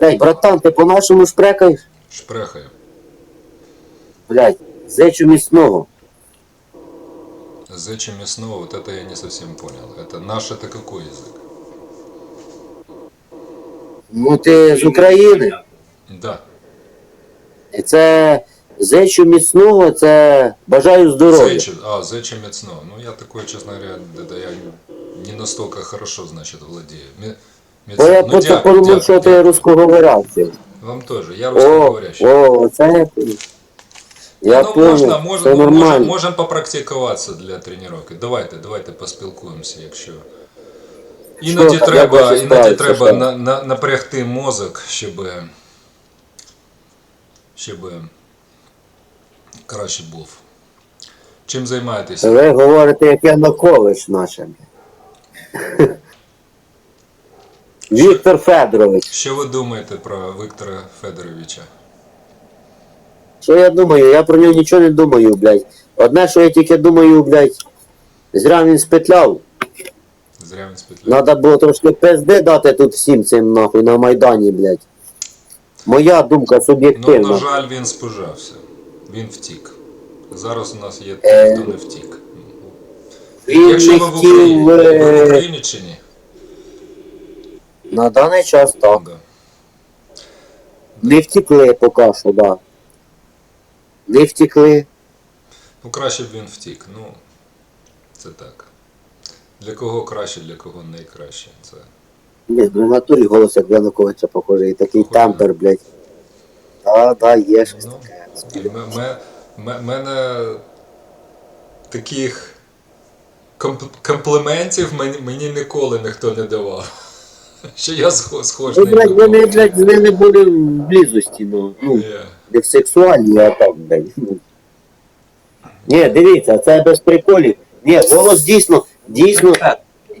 Блядь, братан, ти по-нашому шпрекаєш? Шпрехаю. Блядь, зечу міцного. Зачем мясного, вот это я не совсем понял. Это наш это какой язык? Ну ти з України. Да. І це зечу міцного, це бажаю здоров'я. Зече, а, зече мясного. Ну, я такой, честно говоря, да, я не настолько хорошо, значит, владею. Ме- Бо я мясного. просто подумав, що ти русскоговорящий. Вам тоже. Я О, русскоговорящий. о, це я ну, понял, можна, це можна, нормально. можемо попрактикуватися для тренування. Давайте, давайте поспілкуємося, якщо. Іноді Що, треба, іноді треба на, на, напрягти мозок, щоб, щоб краще був. Чим займаєтеся? Ви говорите, як Янукович наше. Віктор Федорович. Що ви думаєте про Віктора Федоровича? Що я думаю? Я про нього нічого не думаю, блядь. Одне, що я тільки думаю, блядь, зря він спетляв. Зря він спітляв. Надо було трошки пизди дати тут всім цим нахуй на Майдані, блядь. Моя думка Ну, на жаль, він спожався. Він втік. Зараз у нас є Е, ті, хто не втік. Він Якщо не ви в Україні, ви в е, Україні чи ні? На даний час так. Да. Не втекли поки що, да. Не втекли. Ну, краще б він втік. Ну, це так. Для кого краще, для кого найкраще. Це Ні, ну в натурі голос як Януковича похожий, такий Похожий, темпер, блядь. Да, да, є щось Ну, таке. м- м- м- мене таких комп- компліментів мені, мені ніколи ніхто не давав. Що я схо- схож Ну, блядь, вони, блядь, з ними були в близості, ну. ну. Ні. не в сексуальній, а так, блядь. ну. Ні, дивіться, це без приколів. Ні, голос дійсно, дійсно,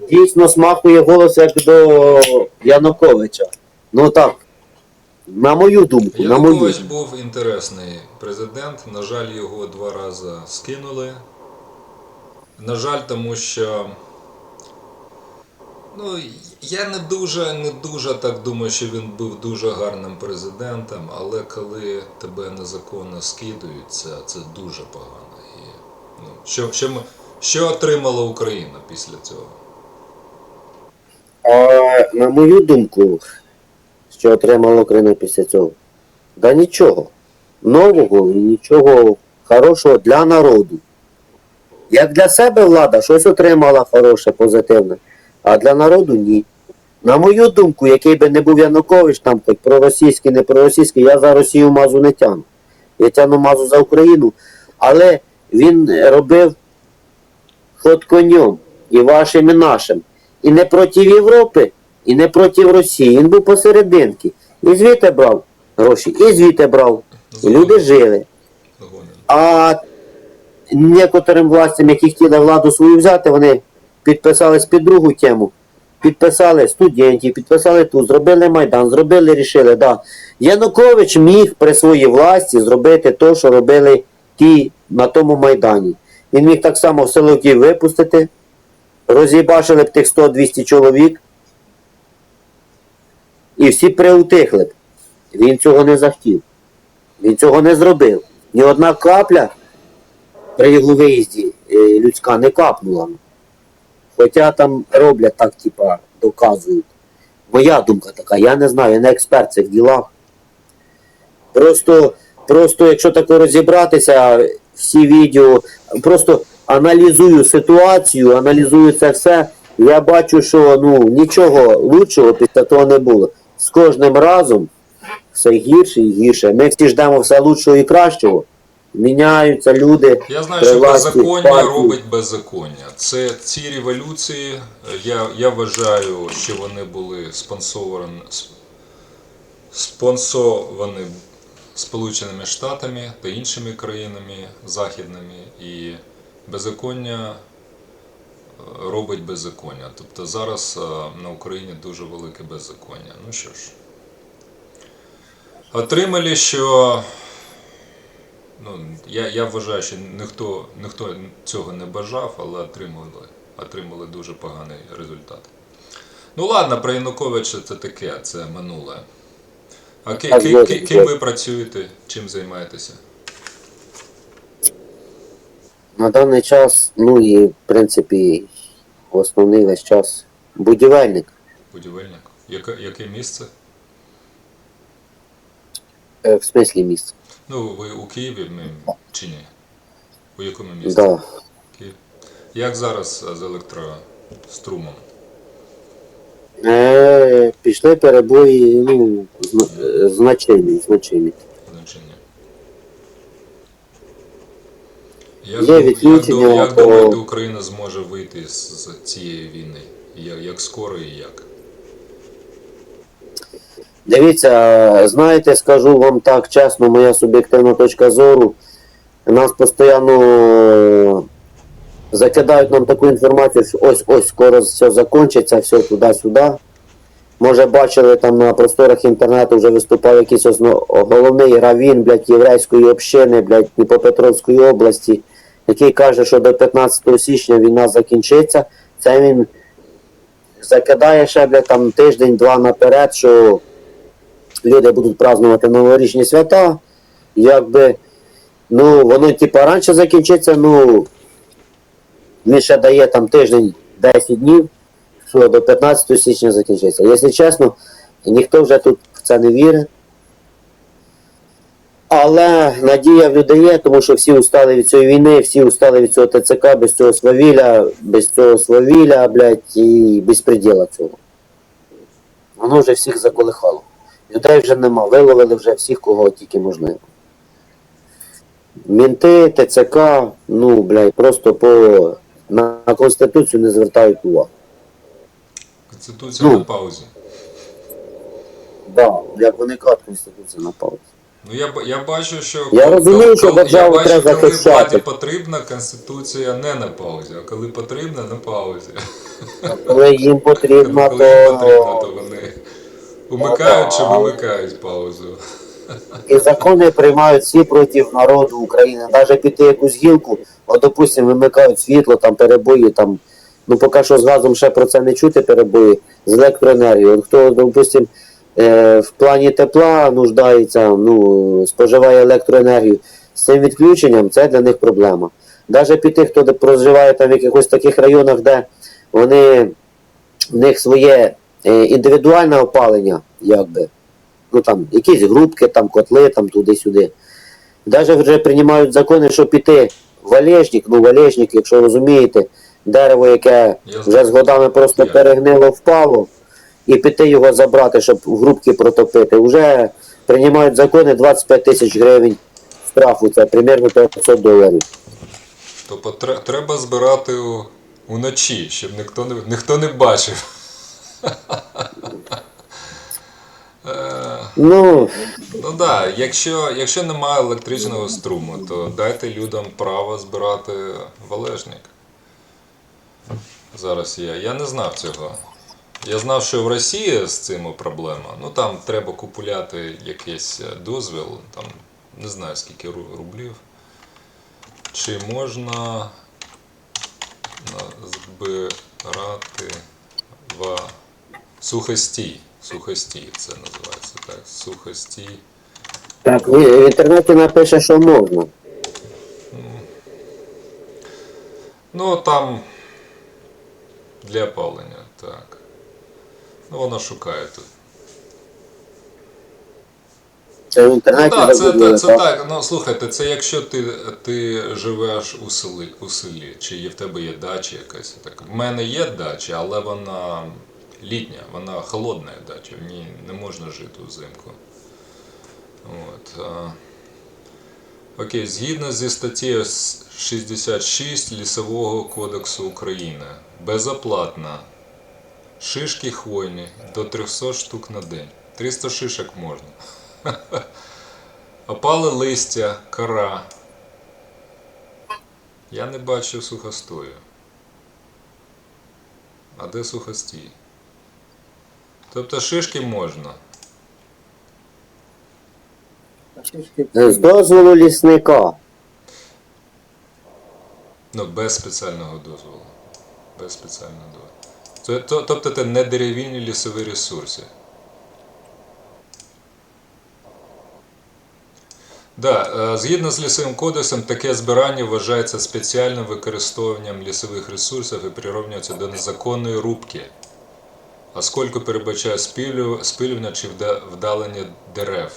дійсно смакує голос як до Януковича. Ну так. На мою думку, на мою. Янукович був інтересний президент. На жаль, його два рази скинули. На жаль, тому що. Ну, я не дуже, не дуже так думаю, що він був дуже гарним президентом, але коли тебе незаконно скидують, це, дуже погано. І, ну, що, що, що отримала Україна після цього? А на мою думку, що отримала Україна після цього? Да нічого. Нового і нічого хорошого для народу. Як для себе влада щось отримала хороше, позитивне, а для народу ні. На мою думку, який би не був Янукович, там хоч проросійський, не проросійський, я за Росію мазу не тяну. Я тяну мазу за Україну. Але він робив ход конем і вашим, і нашим. І не проти Європи, і не проти Росії. Він був посерединки. І звідти брав гроші, і звідти брав. І люди жили. А некоторим властям, які хотіли владу свою взяти, вони підписались під другу тему. Підписали студентів, підписали тут, зробили Майдан, зробили, рішили. Да. Янукович міг при своїй власті зробити те, що робили ті на тому Майдані. Він міг так само в силовиків випустити, роз'їбашили б тих 100-200 чоловік, і всі приутихли б. Він цього не захотів. Він цього не зробив. Ні одна капля при його виїзді е, людська не капнула. Хоча там роблять так, типа, доказують. Моя думка така, я не знаю, я не експерт в цих ділах. Просто, просто якщо тако розібратися, всі відео, просто аналізую ситуацію, аналізую це все, я бачу, що ну, нічого лучшого після того не було. З кожним разом все гірше і гірше. Ми всі ждемо все лучшого і кращого. Міняються люди. Я знаю, що власті, беззаконня партії. робить беззаконня. Це ці революції. Я, я вважаю, що вони були спонсоровані, спонсовані Сполученими Штатами та іншими країнами західними. І беззаконня е, робить беззаконня. Тобто зараз е, на Україні дуже велике беззаконня. Ну що ж. Отримали, що Ну, я, я вважаю, що ніхто, ніхто цього не бажав, але отримали, отримали дуже поганий результат. Ну ладно, про Януковича це таке, це минуле. А ки, ки, ки, ким ви працюєте? Чим займаєтеся? На даний час, ну і в принципі, основний весь час будівельник. Будівельник? Яке, яке місце? Е, В смислі місць. Ну, ви у Києві м, чи ні? У якому місці? Да. Київ. Як зараз з електрострумом? Е, пішли перебої, ну, зна- е, значені. значення? Як, Є дум- як, відключення дум- як по- думаєте, Україна зможе вийти з, з цієї війни? Як, як скоро і як? Дивіться, знаєте, скажу вам так чесно, моя суб'єктивна точка зору. Нас постійно е, закидають нам таку інформацію, що ось ось скоро все закінчиться, все туди-сюди. Може, бачили там на просторах інтернету вже виступав якийсь основ... головний равін, блядь, єврейської общини, блядь, Дніпропетровської області, який каже, що до 15 січня війна закінчиться. Це він закидає ще, блядь, там тиждень-два наперед, що люди будуть празднувати новорічні свята. Якби, ну, воно типа раніше закінчиться, ну він ще дає там тиждень 10 днів, що до 15 січня закінчиться. Якщо чесно, ніхто вже тут в це не вірить. Але надія в людей є, тому що всі устали від цієї війни, всі устали від цього ТЦК, без цього свавілля, без цього свавілля, блядь, і безпреділа цього. Воно вже всіх заколихало. Людей вже нема, виловили вже всіх, кого тільки можливо. Мінти, ТЦК, ну, блядь, просто по на, на Конституцію не звертають увагу. Конституція Ну. на паузі. Да, як виникає Конституція на паузі. Ну я, б- я бачу, що Я коли- розумію, що державу я бачу, треба коли захищати. владі потрібна, Конституція не на паузі, а коли потрібна, на паузі. Коли їм потрібно, коли їм потрібно, то то вони умикають чи вимикають паузу. і закони приймають всі проти народу України. Навіть піти якусь гілку, от, допустимо, вимикають світло, там перебої, там, ну поки що з газом ще про це не чути перебої, з електроенергією. Хто, допустимо, е, в плані тепла нуждається, ну, споживає електроенергію, з цим відключенням це для них проблема. Навіть піти, хто проживає там в якихось таких районах, де вони в них своє індивідуальне опалення, якби. Ну там якісь групки, там котли, там туди-сюди. Навіть вже приймають закони, що піти в валежник, ну валежник, якщо розумієте, дерево, яке вже з годами просто перегнило, впало, і піти його забрати, щоб в грубки протопити. Вже приймають закони 25 тисяч гривень штрафу, це примерно 500 доларів. Тобто треба збирати у- уночі, щоб ніхто не, ніхто не бачив. Е, Ну, Ну да, якщо, якщо немає електричного струму, то дайте людям право збирати валежник. Зараз є. Я не знав цього. Я знав, що в Росії з цим проблема. Ну там треба купувати якийсь е, дозвіл, там не знаю скільки рублів. Чи можна збирати в сухостій? Сухостій це називається так. Сухостій. так, в, інтернеті напише, що можна. Ну, там для опалення, так. Ну, вона шукає тут. Це в Ну, так, це, це, це так? так. Ну, слухайте, це якщо ти, ти живеш у селі, у селі, чи є в тебе є дача якась. Так. В мене є дача, але вона літня, вона холодна дача, в ній не можна жити взимку. От. Окей, згідно зі статтею 66 Лісового кодексу України, безоплатно шишки хвойні до 300 штук на день. 300 шишок можна. Опали листя, кора. Я не бачив сухостою. А де сухостій? Тобто шишки можна. З дозволу лісника. Ну, без спеціального дозволу. Без спеціального дозволу. Тобто це не дерев'яні лісові ресурси. Да, е, згідно з лісовим кодексом, таке збирання вважається спеціальним використовуванням лісових ресурсів і прирівнюється до незаконної рубки, оскільки передбачає спилю, спилювання чи вдалення дерев.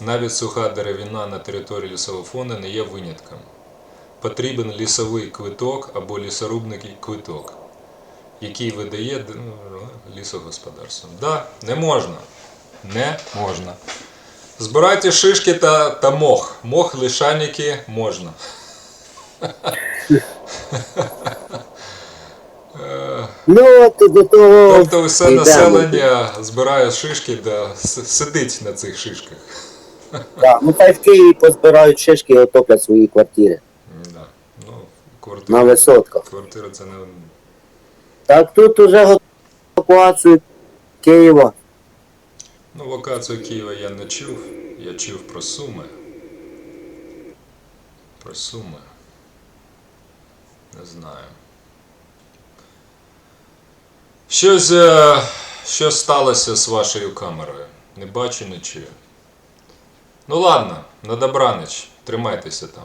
Навіть суха деревина на території лісового фонду не є винятком. Потрібен лісовий квиток або лісорубний квиток, який видає ну, лісогосподарство. Да, не можна. Не можна. Збирайте шишки та, та мох. Мох, лишайники можна. Ну, от до того. Тобто все йдемо. населення збирає шишки да с- сидить на цих шишках. Да, ну хай в Києві позбирають шишки і отоплять свої квартири Да. Ну, на квартира, висотках. квартира це не. Так тут уже евакуацію Києва. Ну, локацію Києва я не чув. Я чув про Суми. Про Суми. Не знаю. Щось, що сталося з вашою камерою? Не бачу, не чую. Ну ладно, на добраніч. Тримайтеся там.